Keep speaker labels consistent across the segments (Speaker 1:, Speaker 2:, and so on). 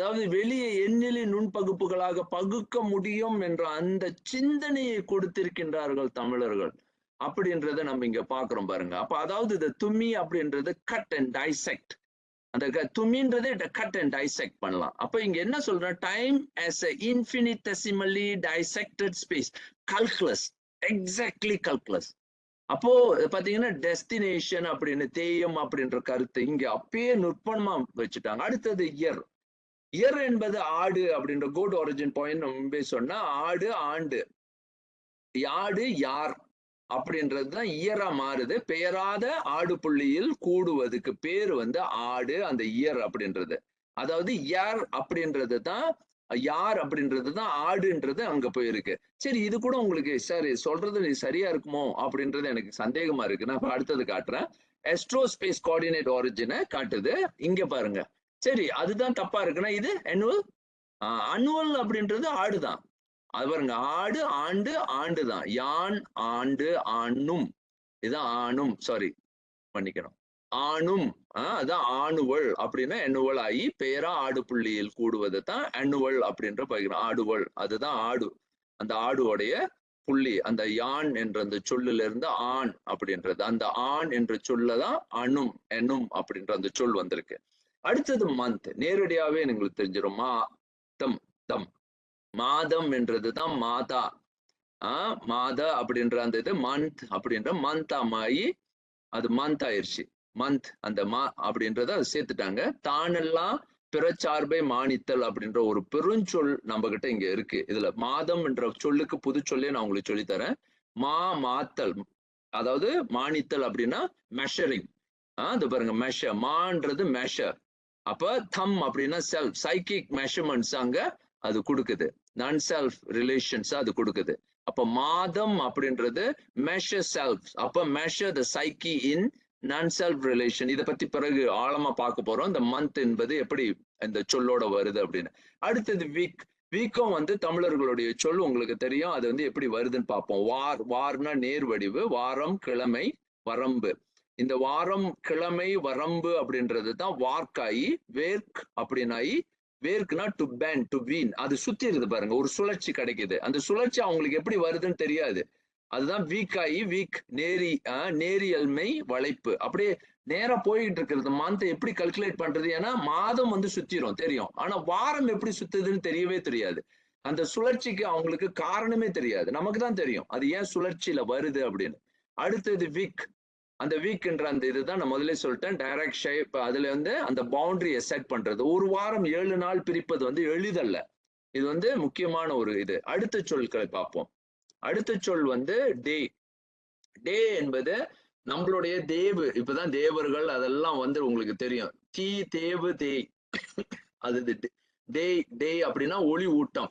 Speaker 1: அதாவது வெளியே எண்ணிலி நுண்பகுப்புகளாக பகுக்க முடியும் என்ற அந்த சிந்தனையை கொடுத்திருக்கின்றார்கள் தமிழர்கள். அப்படின்றத நம்ம இங்க பாக்குறோம் பாருங்க. அப்ப அதாவது இந்த தும்மி அப்படின்றது கட் அண்ட் டைசெக்ட் அந்த க- கட் அண்ட் டைசெக்ட் பண்ணலாம். அப்ப இங்க என்ன சொல்றேன்? Time as a infinitesimally dissected space calculus exactly calculus அப்போ பாத்தீங்கன்னா டெஸ்டினேஷன் அப்படின்னு தேயம் அப்படின்ற கருத்து இங்க அப்பயே நுட்பமா வச்சுட்டாங்க. அடுத்தது இயர் இயர் என்பது ஆடு அப்படின்ற கோட் ஒரிஜின் பாயிண்ட் முன்பே சொன்னா ஆடு ஆண்டு. யாடு யார் அப்படின்றது தான் இயரா மாறுது. பெயராத ஆடு புள்ளியில் கூடுவதுக்கு பேர் வந்து ஆடு அந்த இயர் அப்படின்றது. அதாவது யார் அப்படின்றது தான் யார் அப்படின்றது தான் ஆடுன்றது அங்க போயிருக்கு. சரி இது கூட உங்களுக்கு சரி சொல்றது சரியா இருக்குமோ அப்படின்றது எனக்கு சந்தேகமா இருக்கு. நான் அடுத்தது காட்டுறேன். எஸ்ட்ரோஸ்பேஸ் கோஆர்டினேட் ஒரிஜினை காட்டுது. இங்க பாருங்க. சரி அதுதான் தப்பா இருக்குன்னா இது அனுவல் அனுவல் அப்படின்றது ஆடுதான். அது பாருங்க ஆடு ஆண்டு ஆண்டு தான் யான் ஆண்டு ஆணும். இதுதான் ஆணும் சாரி பண்ணிக்கணும். ஆணும் அதான் ஆணுவல் அப்படின்னா எண்ணுவல் ஆகி பேரா ஆடு புள்ளியில் கூடுவது தான் அண்ணுவல் அப்படின்ற பகிர்ந்து ஆடுவல். அதுதான் ஆடு அந்த ஆடுவோடைய புள்ளி அந்த யான் என்ற அந்த சொல்லுல இருந்து ஆண் அப்படின்றது. அந்த ஆண் என்ற சொல்லதான் அணும் எண்ணும் அப்படின்ற அந்த சொல் வந்திருக்கு. அடுத்தது மந்த் நேரடியாவே எங்களுக்கு தெரிஞ்சிடும் மா தம் தம். மாதம் என்றது தான் மாதா. ஆஹ் மாத அப்படின்ற அந்த இது மந்த் அப்படின்ற மந்த் ஆமாயி அது மந்த் ஆயிருச்சு. மந்த் அந்த மா அப்படின்றத அது சேர்த்துட்டாங்க. தானெல்லாம் பிறச்சார்பை மானித்தல் அப்படின்ற ஒரு பெருஞ்சொல் நம்ம கிட்ட இங்க இருக்கு. இதுல மாதம் என்ற சொல்லுக்கு புது சொல்லே நான் உங்களுக்கு சொல்லி தரேன் மா மாத்தல். அதாவது மானித்தல் அப்படின்னா மெஷரிங் ஆஹ் இது பாருங்க மெஷர் மான்றது மெஷர் அப்ப தம் அப்படின்னா செல்ஃப் சைக்கிக் மெஷர்மெண்ட்ஸ் அங்க அது கொடுக்குது. நான் செல்ஃப் ரிலேஷன்ஸ் அது கொடுக்குது. அப்ப மாதம் அப்படின்றது மெஷர் செல்ஃப் அப்ப measure the psyche in non self relation இதை பத்தி பிறகு ஆழமா பார்க்க போறோம். இந்த மந்த் என்பது எப்படி இந்த சொல்லோட வருது அப்படின்னு. அடுத்தது வீக் வீக்கம் வந்து தமிழர்களுடைய சொல் உங்களுக்கு தெரியும். அது வந்து எப்படி வருதுன்னு பார்ப்போம். வார் வார்னா நேர் வடிவு வாரம் கிழமை வரம்பு. இந்த வாரம் கிழமை வரம்பு அப்படின்றது தான் வார்க்காயி வேர்க் அப்படின்னாயி வேர்க்குனா டு பேன் டு வீன் அது சுத்தி இருக்குது பாருங்க ஒரு சுழற்சி கிடைக்குது. அந்த சுழற்சி அவங்களுக்கு எப்படி வருதுன்னு தெரியாது. அதுதான் வீக் ஆகி வீக் நேரி ஆஹ் நேரியல்மை வளைப்பு. அப்படியே நேரா போய்கிட்டு இருக்கிறது மந்த் எப்படி கல்குலேட் பண்றது? ஏன்னா மாதம் வந்து சுத்திரும் தெரியும். ஆனா வாரம் எப்படி சுத்துதுன்னு தெரியவே தெரியாது. அந்த சுழற்சிக்கு அவங்களுக்கு காரணமே தெரியாது. நமக்கு தான் தெரியும். அது ஏன் சுழற்சியில வருது அப்படின்னு. அடுத்தது வீக் அந்த வீக்ன்ற அந்த இதுதான் நான் முதலே சொல்லிட்டேன். டைரக்ட் ஷேப் அதுல வந்து அந்த பவுண்டரியை செட் பண்றது. ஒரு வாரம் ஏழு நாள் பிரிப்பது வந்து எளிதல்ல. இது வந்து முக்கியமான ஒரு இது. அடுத்த சொற்களை பார்ப்போம். அடுத்த சொல் வந்து டே டே என்பது நம்மளுடைய தேவு. இப்பதான் தேவர்கள் அதெல்லாம் வந்து உங்களுக்கு தெரியும். தீ தேவு தேய். அது டே டே அப்படின்னா ஒளி ஊட்டம்.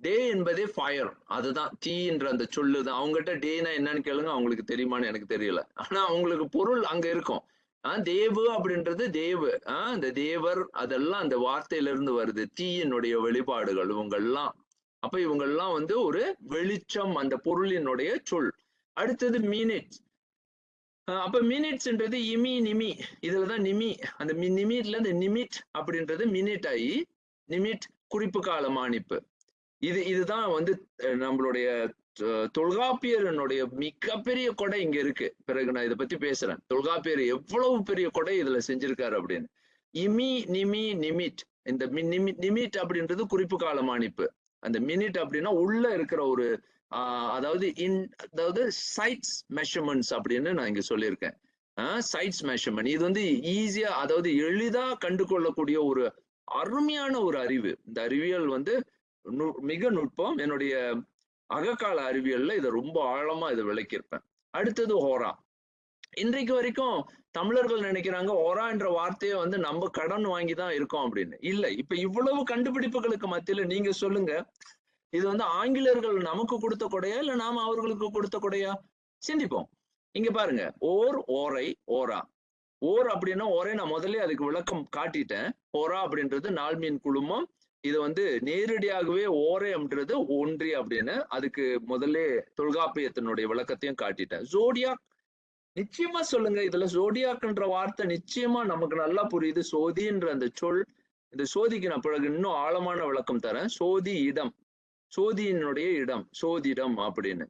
Speaker 1: டே என்பதே ஃபயர் அதுதான். தீன்ற அந்த சொல்லுதான் அவங்ககிட்ட டேனா என்னன்னு கேளுங்க. அவங்களுக்கு தெரியுமான்னு எனக்கு தெரியல. ஆனா அவங்களுக்கு பொருள் அங்க இருக்கும். ஆஹ் தேவு அப்படின்றது தேவு. ஆஹ் இந்த தேவர் அதெல்லாம் அந்த வார்த்தையில இருந்து வருது தீயினுடைய வெளிப்பாடுகள் இவங்கெல்லாம். அப்ப இவங்கெல்லாம் வந்து ஒரு வெளிச்சம் அந்த பொருளினுடைய சொல். அடுத்தது மினிட்ஸ் அப்ப மினிட்ஸ்ன்றது இமி நிமி. இதுலதான் நிமி. அந்த நிமிட்ல இந்த நிமிட் அப்படின்றது மினிட் ஆகி நிமிட் குறிப்பு கால மானிப்பு இது இதுதான் வந்து நம்மளுடைய தொல்காப்பியரனுடைய மிகப்பெரிய கொடை இங்க இருக்கு. பிறகு நான் இதை பத்தி பேசுறேன். தொல்காப்பியர் எவ்வளவு பெரிய கொடை இதுல செஞ்சிருக்காரு அப்படின்னு. இமி நிமி நிமிட். இந்த நிமிட் அப்படின்றது குறிப்பு கால மானிப்பு அந்த மினிட் அப்படின்னா உள்ள இருக்கிற ஒரு ஆஹ் அதாவது இன் அதாவது சைட்ஸ் மெஷர்மெண்ட்ஸ் அப்படின்னு நான் இங்க சொல்லியிருக்கேன். சைட்ஸ் மெஷர்மெண்ட் இது வந்து ஈஸியா அதாவது எளிதா கண்டு கொள்ளக்கூடிய ஒரு அருமையான ஒரு அறிவு. இந்த அறிவியல் வந்து மிக நுட்பம். என்னுடைய அகக்கால அறிவியல்ல இதை ரொம்ப ஆழமா இதை விளக்கியிருப்பேன். அடுத்தது ஹோரா. இன்றைக்கு வரைக்கும் தமிழர்கள் நினைக்கிறாங்க ஓரா என்ற வார்த்தையை வந்து நம்ம கடன் வாங்கி தான் இருக்கோம் அப்படின்னு. இல்ல இப்ப இவ்வளவு கண்டுபிடிப்புகளுக்கு மத்தியில நீங்க சொல்லுங்க. இது வந்து ஆங்கிலேயர்கள் நமக்கு கொடுத்த கொடையா இல்ல நாம அவர்களுக்கு கொடுத்த கொடையா? சிந்திப்போம். இங்க பாருங்க. ஓர் ஓரை ஓரா. ஓர் அப்படின்னா ஓரை நான் முதல்ல அதுக்கு விளக்கம் காட்டிட்டேன். ஓரா அப்படின்றது நாள்மீன் குழுமம் இது வந்து நேரடியாகவே ஓரை அப்படின்றது ஒன்றி அப்படின்னு அதுக்கு முதல்ல தொல்காப்பியத்தினுடைய விளக்கத்தையும் காட்டிட்டேன். ஜோடியாக் நிச்சயமா சொல்லுங்க. இதுல ஜோடியாக்குன்ற வார்த்தை நிச்சயமா நமக்கு நல்லா புரியுது. சோதின்ற அந்த சொல் இந்த சோதிக்கு நான் பிறகு இன்னும் ஆழமான விளக்கம் தரேன். சோதி இடம் சோதியினுடைய இடம் சோதிடம் அப்படின்னு.